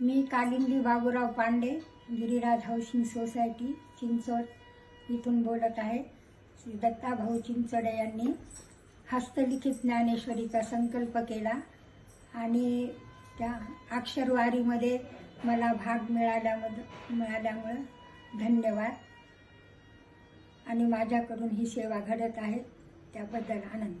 मी Kalindi Baburao Pande Giriraj housing society Chinchwad इथून बोलत आहे. श्री दत्ताभाऊ चिंचोडे यांनी हस्तलिखित ज्ञानेश्वरीचा संकल्प केला आणि त्या अक्षरवारीमध्ये मला भाग मिळाल्यामध मिळाल्यामुळं धन्यवाद. आणि माझ्याकडून ही सेवा घडत आहे. त्याबद्दल आनंद.